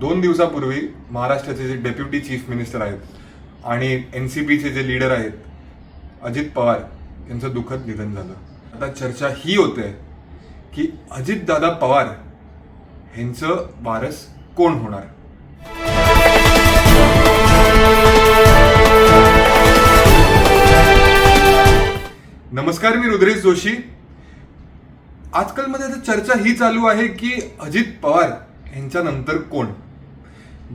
दोन दिवसापूर्वी महाराष्ट्राचे जे डेप्युटी चीफ मिनिस्टर आहेत आणि एन सी पीचे जे लीडर आहेत अजित पवार यांचं दुःखद निधन झालं. आता चर्चा ही होते की अजितदादा पवार यांचं वारस कोण होणार? नमस्कार मी रुद्रेश जोशी. आजकालमध्ये आता चर्चा ही चालू आहे की अजित पवार यांच्यानंतर कोण?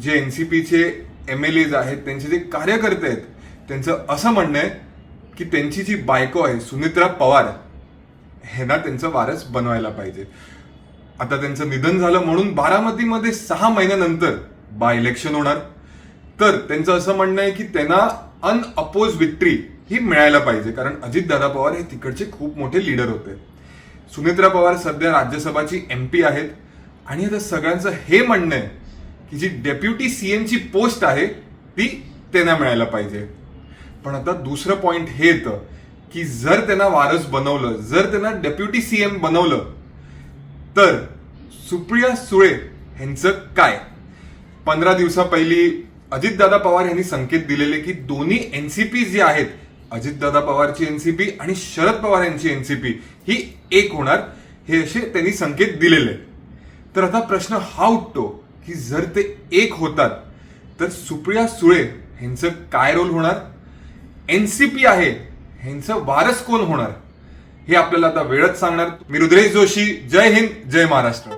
जे एन सी पीचे एम एल एज आहेत त्यांचे जे कार्यकर्ते आहेत त्यांचं असं म्हणणं आहे की त्यांची जी बायको आहे सुनित्रा पवार ह्यांना त्यांचं वारस बनवायला पाहिजे. आता त्यांचं निधन झालं म्हणून बारामतीमध्ये सहा महिन्यानंतर बाय इलेक्शन होणार. तर त्यांचं असं म्हणणं आहे की त्यांना अनअपोज विक्ट्री ही मिळायला पाहिजे कारण अजितदादा पवार हे तिकडचे खूप मोठे लीडर होते. सुनित्रा पवार सध्या राज्यसभाची एम पी आहेत. आणि आता सगळ्यांचं हे म्हणणं आहे की जी डेप्युटी सी एमची पोस्ट आहे ती त्यांना मिळायला पाहिजे. पण आता दुसरं पॉइंट हे येतं की जर त्यांना वारस बनवलं जर त्यांना डेप्युटी सीएम बनवलं तर सुप्रिया सुळे यांचं काय? पंधरा दिवसा पहिली अजितदादा पवार यांनी संकेत दिलेले की दोन्ही एनसीपी जी आहेत अजितदादा पवारची एनसीपी आणि शरद पवार यांची एनसीपी ही एक होणार हे असे त्यांनी संकेत दिलेले. तर आता प्रश्न हा उठतो की जर ते एक होतात तर सुप्रिया सुळे ह्यांचं काय रोल होणार? एनसीपी आहे ह्यांचं वारस कोण होणार? हे आपल्याला आता वेळच सांगणार मी रुद्रेश जोशी. जय हिंद जय महाराष्ट्र.